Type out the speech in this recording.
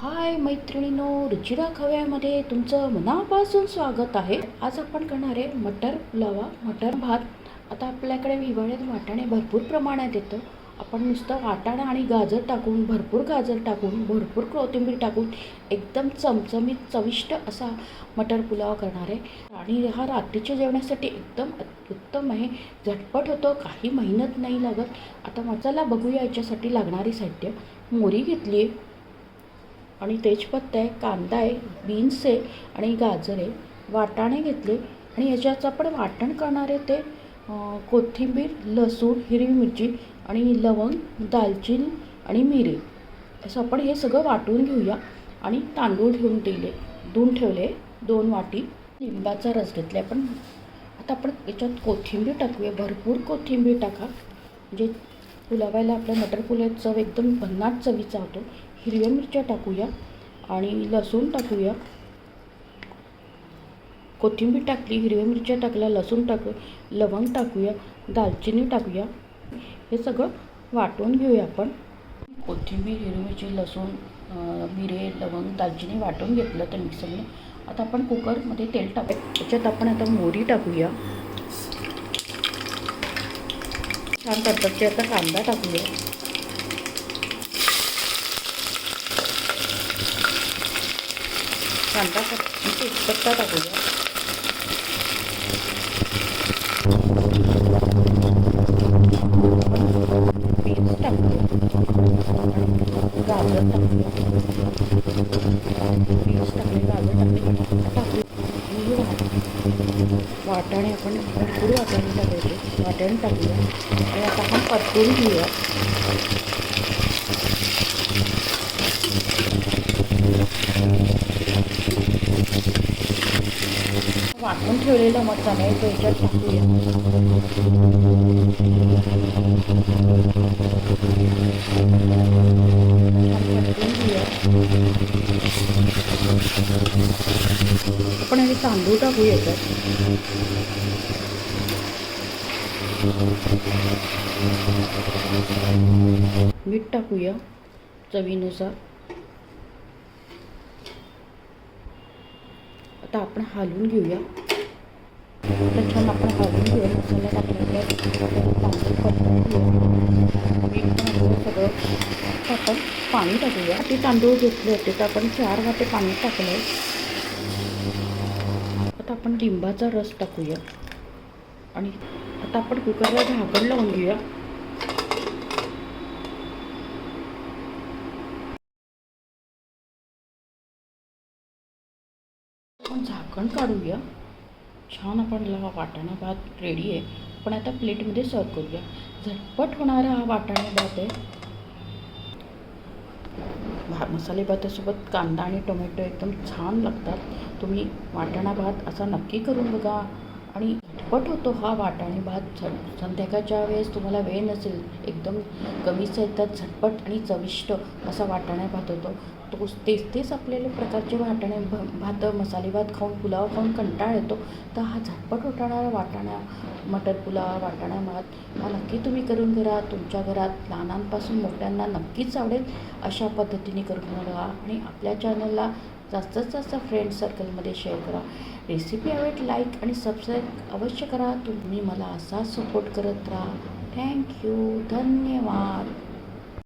हाय मैत्रिणीनो रुचिरा खव्यामध्ये तुमचं मनापासून स्वागत आहे. आज आपण करणार आहे मटर पुलावा मटर भात. आता आपल्याकडे हिवाळ्यात वाटाणे भरपूर प्रमाणात येतं. आपण नुसतं वाटाणा आणि गाजर टाकून भरपूर गाजर टाकून भरपूर कोथिंबीर टाकून एकदम चमचमीत चविष्ट असा मटर पुलाव करणार आहे. आणि हा रात्रीच्या जेवणासाठी एकदम उत्तम आहे. झटपट होतो काही मेहनत नाही लागत. आता मसाला बघूया याच्यासाठी लागणारी साहित्य. मोरी घेतली आहे आणि तेजपत्ता आहे कांदा आहे बीन्स आहे आणि गाजर आहे वाटाणे घेतले. आणि याच्यात आपण वाटण करणार आहे ते कोथिंबीर लसूण हिरवी मिरची आणि लवंग दालचिनी आणि मिरे. असं आपण हे सगळं वाटून घेऊया. आणि तांदूळ ठेवून दिले दोन ठेवले दोन वाटी. लिंबाचा रस घेतला आपण. आता आपण याच्यात कोथिंबीर टाकूया. भरपूर कोथिंबीर टाका. म्हणजे पुलावायला आपल्या मटर पुलाव चव एकदम भन्नाट चवीचा होतो. हिरव्या मिरच्या टाकूया आणि लसूण टाकूया. कोथिंबीर टाकली हिरव्या मिरच्या टाकल्या लसूण टाकू लवंग टाकूया दालचिनी टाकूया. हे सगळं वाटून घेऊया आपण. कोथिंबीर हिरवी मिरची लसूण मिरे लवंग दालचिनी वाटून घेतलं तर मिक्सरने आता आपण कुकरमध्ये तेल टाकूया त्याच्यात आपण आता मोहरी टाकूया. छान तडतडते आता कांदा टाकूया कांदा टाक तेजपत्ता टाकूया बीन्स टाकूया गाजर टाकूया बीन्स टाकले गाजर टाकले टाकूया आणि पत्ता टाकूया वाटाणे आपण भरपूर वाटाणे टाकायचे वाटाणे टाकूया. आणि आता आपण परतून घेऊया वाटून ठेवलेला मसाला आहे तो याच्यात टाकूया. आपण हे तांदूळ टाकूया याच्यात. मीठ टाकूया चवीनुसार. आता आपण हालवून घेऊया. आता छान आपण हालून घेऊया मसाला टाकल्यावर तांदूळ सगळं आपण पाणी टाकूया ते तांदूळ घेतले होते तर आपण चार वाटे पाणी टाकलं आता आपण लिंबाचा रस टाकूया आणि आता आपण कुकरला झाकण लावून घेऊया आपण झाकण काढूया छान आपण हा वाटाणा भात रेडी आहे. पण आता प्लेटमध्ये सर्व करूया. झटपट होणारा हा वाटाणा भात आहे. भा मसाले भातासोबत कांदा आणि टोमॅटो एकदम छान लागतात. तुम्ही वाटाणा भात असा नक्की करून बघा. आणि झटपट होतो हा वाटाणे भात. झट संध्याकाळच्या वेळेस तुम्हाला वेळ नसेल एकदम कमी साहित्यात झटपट आणि चविष्ट असा वाटाणा भात होतो. तोच तेच तेच आपल्याला प्रकारचे वाटाणे भ भात मसाले भात खाऊन पुलाव खाऊन कंटाळ येतो. तर हा झटपट होणारा वाटाणा मटर पुलाव वाटाणा भात हा नक्की तुम्ही करून घरा तुमच्या घरात लहानांपासून मोठ्यांना नक्कीच आवडेल अशा पद्धतीने करून बघा आणि आपल्या चॅनलला जास्तीत जास्त फ्रेंड सर्कलमध्ये शेअर करा. रेसिपी आवड लाईक आणि सबस्क्राईब अवश्य करा. तुम्ही मला असा सपोर्ट करत राहा. थँक्यू धन्यवाद.